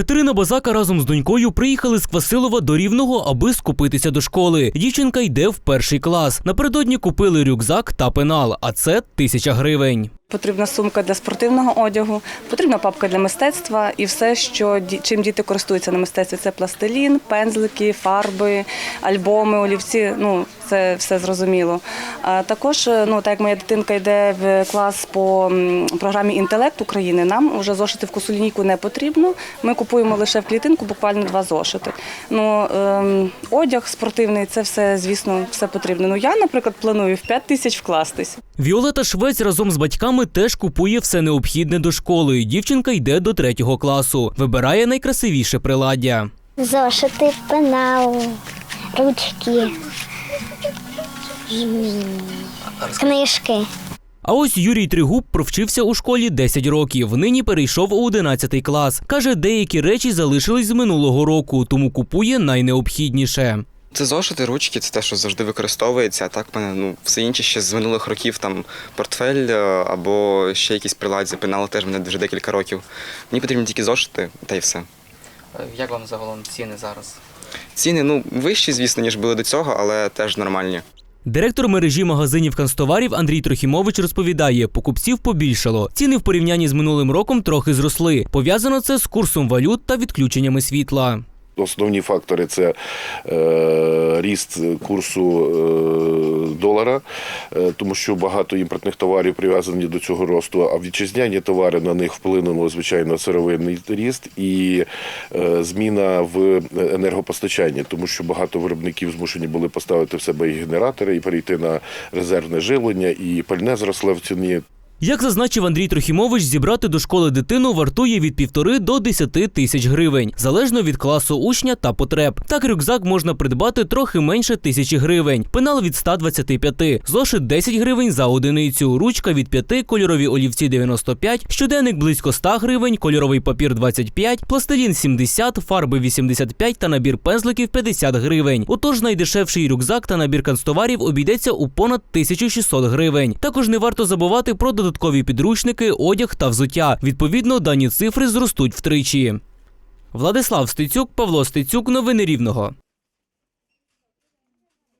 Катерина Базака разом з донькою приїхали з Квасилова до Рівного, аби скупитися до школи. Дівчинка йде в перший клас. Напередодні купили рюкзак та пенал, а це тисяча гривень. Потрібна сумка для спортивного одягу, потрібна папка для мистецтва і все, що чим діти користуються на мистецтві. Це пластилін, пензлики, фарби, альбоми, олівці. Ну це все зрозуміло. А також, е, ну так як моя дитинка йде в клас по програмі інтелект України, нам вже зошити в косу лінійку не потрібно. Ми купуємо лише в клітинку буквально два зошити. Ну ем, одяг спортивний, це все, звісно, все потрібно. Ну я, наприклад, планую в 5 тисяч вкластись. Віолета Швець разом з батьками теж купує все необхідне до школи. Дівчинка йде до третього класу. Вибирає найкрасивіше приладдя. Зошити, пенал, ручки, книжки. А ось Юрій Тригуб провчився у школі 10 років. Нині перейшов у 11 клас. Каже, деякі речі залишились з минулого року, тому купує найнеобхідніше. Це зошити, ручки, це те, що завжди використовується. А так в мене ну все інше ще з минулих років там портфель е, або ще якісь приладдя, пенали теж мене вже декілька років. Мені потрібні тільки зошити, та й все. Е, Як вам загалом ціни зараз? Ціни ну вищі, звісно, ніж були до цього, але теж нормальні. Директор мережі магазинів канцтоварів Андрій Трохімович розповідає, покупців побільшало. Ціни в порівнянні з минулим роком трохи зросли. Пов'язано це з курсом валют та відключеннями світла. Основні фактори це е, ріст курсу е, долара, е, тому що багато імпортних товарів прив'язані до цього росту, а вітчизняні товари на них вплинуло, звичайно, сировинний ріст і зміна в енергопостачанні, тому що багато виробників змушені були поставити в себе і генератори, і перейти на резервне живлення, і пальне зросло в ціні. Як зазначив Андрій Трохімович, зібрати до школи дитину вартує від півтори до десяти тисяч гривень, залежно від класу учня та потреб. Так рюкзак можна придбати трохи менше тисячі гривень, пенал від 125, зошит 10 гривень за одиницю, ручка від 5, кольорові олівці 95, щоденник близько 100 гривень, кольоровий папір 25, пластилін 70, фарби 85 та набір пензликів 50 гривень. Отож найдешевший рюкзак та набір канцтоварів обійдеться у понад 1600 гривень. Також не варто забувати про додаткові підручники, одяг та взуття. Відповідно, дані цифри зростуть втричі. Владислав Стецюк, Павло Стецюк, новини Рівного.